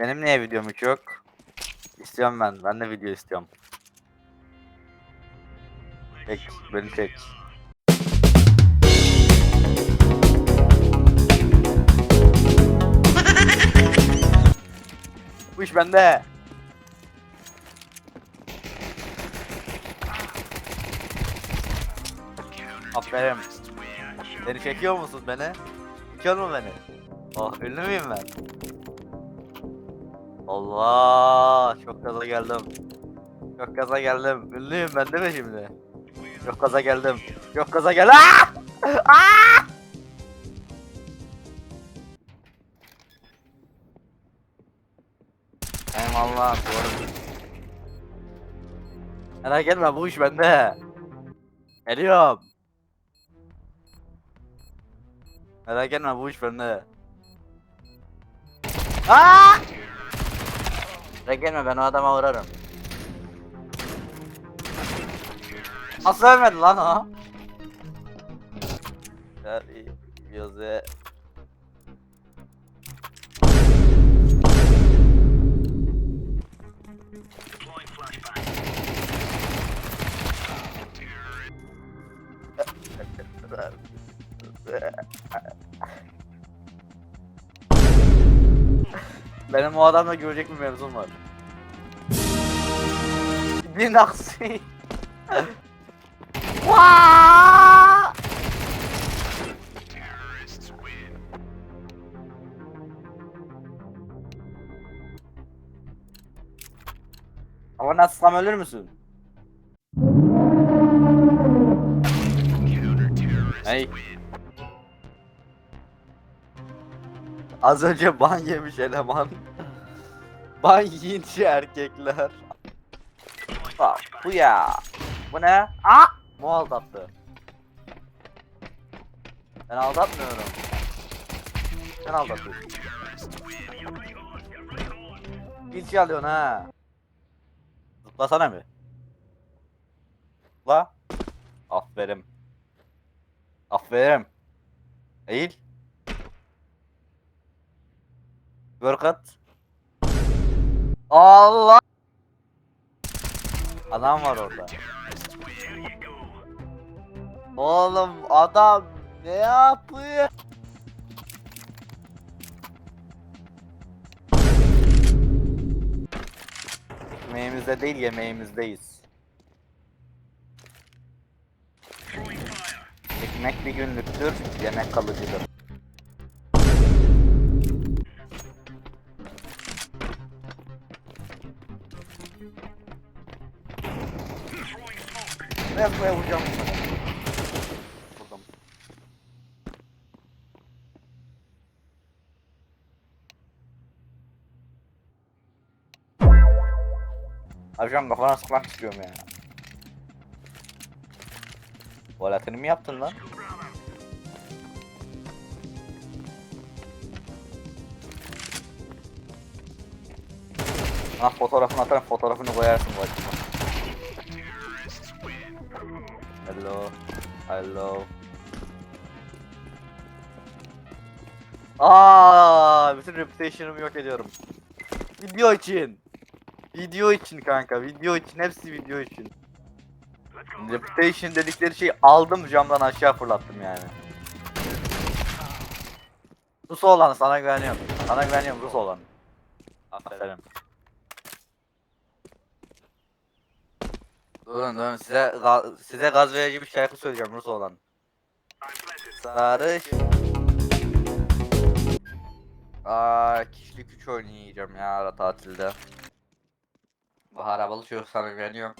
Benim niye videom hiç yok? İstiyorum ben. Ben de video istiyorum. Çek. Beni çek. Bu iş bende. Aferin. Beni çekiyor musun beni? Çekiyor mu beni? Oh ünlü müyüm ben? Allah çok gaza geldim. Çok gaza geldim. Ünlüyüm ben değil mi şimdi? Çok gaza geldim. Çok gaza gel. Aa! Aa! Eyvallah doğru. Merak etme bu iş bende. Geliyorum. Merak etme bu iş bende. Aa! Merak etme ben o adama vurarım. Nasıl ölmedi lan o? Ya iyi, Yoze. Benim o adamla görecek bir mevzum var. Bir aksi. Vaa! Ama nasılsam ölür müsün? Hey. Az önce ban yemiş eleman. ban yiyince erkekler. Bak bu ya. Bu ne? Aa! Mu aldattı. Ben aldatmıyorum. Sen aldatıyorsun. İlçi alıyorsun ha. Zıplasana bir. Zıpla. Aferin. Aferin. Eğil. Workout. Allah. Adam var orada. Oğlum adam ne yapıyor? Ekmeğimizde değil yemeğimizdeyiz. Ekmek bir günlüktür, yemek kalıcıdır. Buraya vuracağım bu sefer. Vurdum. Hocam kafana sıkmak istiyorum ya. Tuvaletini mi yaptın lan? Ah fotoğrafını atarım fotoğrafını koyarsın başıma. Hello. Hello. Aa, bütün reputation'ımı yok ediyorum. Video için. Video için kanka, video için, hepsi video için. Reputation dedikleri şeyi aldım camdan aşağı fırlattım yani. Rus olan sana güveniyorum. Sana güveniyorum Rus olan. Aferin. Durun durun size size gaz verici bir şarkı söyleyeceğim Rus olan. Sarış. Aa kişilik 3 oynayacağım ya ara tatilde. Bu arabalı çocuk sana güveniyorum.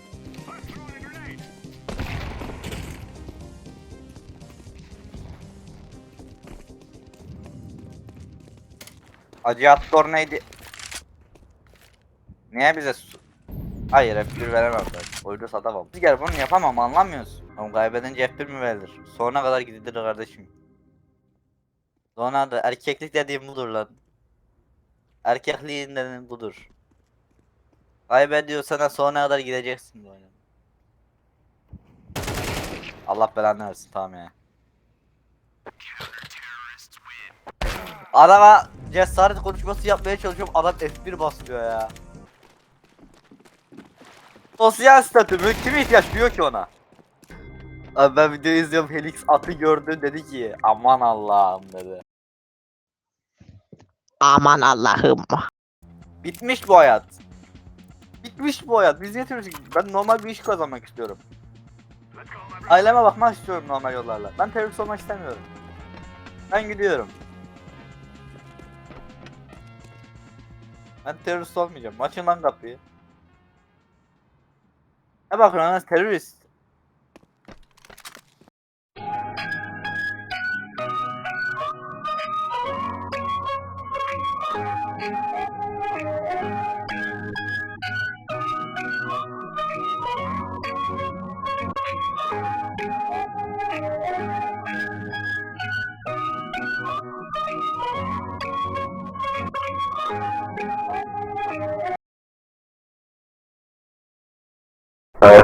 Acıattor neydi? Niye bize. Hayır F1 veremem ben. Oyunu satamam. Rüzgar bunu yapamam anlamıyorsun. Ama kaybedince F1 mi verilir? Sonuna kadar gidilir kardeşim. Sonra da erkeklik dediğim budur lan. Erkekliğin dediğin budur. Kaybediyorsan sonuna kadar gideceksin bu oyuna. Allah belanı versin tamam ya. Adama cesaret konuşması yapmaya çalışıyorum adam F1 basıyor ya. Sosyal statü mü? Kime ihtiyaç duyuyor ki ona? Abi ben video izliyorum Felix atı gördü dedi ki aman Allah'ım dedi. Aman Allah'ım. Bitmiş bu hayat. Bitmiş bu hayat. Biz terörist Ben normal bir iş kazanmak istiyorum. Aileme bakmak istiyorum normal yollarla. Ben terörist olmak istemiyorum. Ben gidiyorum. Ben terörist olmayacağım. Açın lan kapıyı. Ne bakıyorsun lan terörist?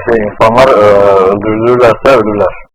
Şey, insanlar e, öldürülürlerse ölürler.